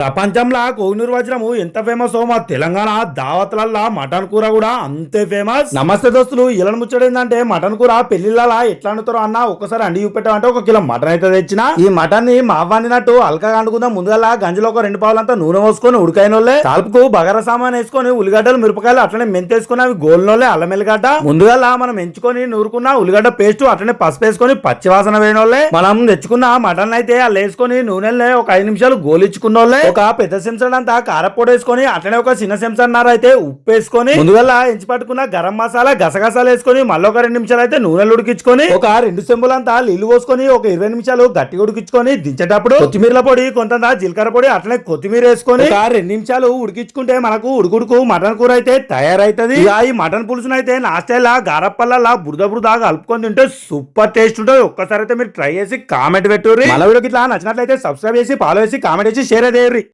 ప్రపంచంలో కోహినూరు వజ్రము ఎంత ఫేమస్ మా తెలంగాణ దావత్లల్లా మటన్ కూర కూడా అంతే ఫేమస్ నమస్తే దోస్తులు ఇలా ముచ్చడేందంటే మటన్ కూర పెళ్ళిళ్ళ ఎట్లా వండుతారో అన్న ఒకసారి అండి చూపెట్టామంటే ఒక కిలో మటన్ అయితే తెచ్చిన. ఈ మటన్ని మా వండినట్టు అల్కగా అండుకుందాం ముందుగా గంజలో ఒక రెండు పావులంతా నూనె పోసుకొని ఉడికైన వాళ్ళే తాల్పుకు బగర సామాన్ వేసుకొని ఉల్లిగడ్డలు మిరపకాయలు అట్లనే మెంతేసుకొని అవి గోల్నోలే అల్లం ఎల్లిగడ్డ ముందుగా మనం ఎంచుకొని నూరుకున్న ఉల్లిగడ్డ పేస్ట్ అట్లనే పసుపు వేసుకొని పచ్చివాసన వేయనోళ్ళే మనం తెచ్చుకున్న మటన్ అయితే అలా వేసుకొని నూనెలే ఒక ఐదు నిమిషాలు గోలిచ్చుకున్నోళ్ళే ఒక పెద్ద చెంచాడు అంతా కారపొడి వేసుకొని అట్లనే ఒక చిన్న చెంచాన్నర అయితే ఉప్పు వేసుకొని ముందుగా ఎంచి పట్టుకున్న గరం మసాలా గసగసాలు వేసుకొని మళ్ళీ ఒక రెండు నిమిషాలు అయితే నూనెలు ఉడికించుకొని ఒక రెండు చెంబులంతా నీళ్ళు పోసుకొని ఒక ఇరవై నిమిషాలు గట్టిగా ఉడికించుకొని దించేటప్పుడు కొత్తిమీర పొడి కొంత జీలకర్ర పొడి అట్లనే కొత్తిమీర వేసుకొని ఒక రెండు నిమిషాలు ఉడికించుకుంటే మనకు ఉడుకుడుకు మటన్ కూర అయితే తయారైతది. ఇక ఈ మటన్ పులుసును అయితే నా స్టైల్ గారప్పల్లా బురద బురద కలుపుకొని తింటే సూపర్ టేస్ట్ ఉంటుంది. ఒక్కసారి అయితే మీరు ట్రై చేసి కామెంట్ పెట్టుర్రి మన వీడియోకి ఇట్లా నచ్చినట్లయితే సబ్స్క్రైబ్ చేసి ఫాలో చేసి కామెంట్ చేసి షేర్ అయితే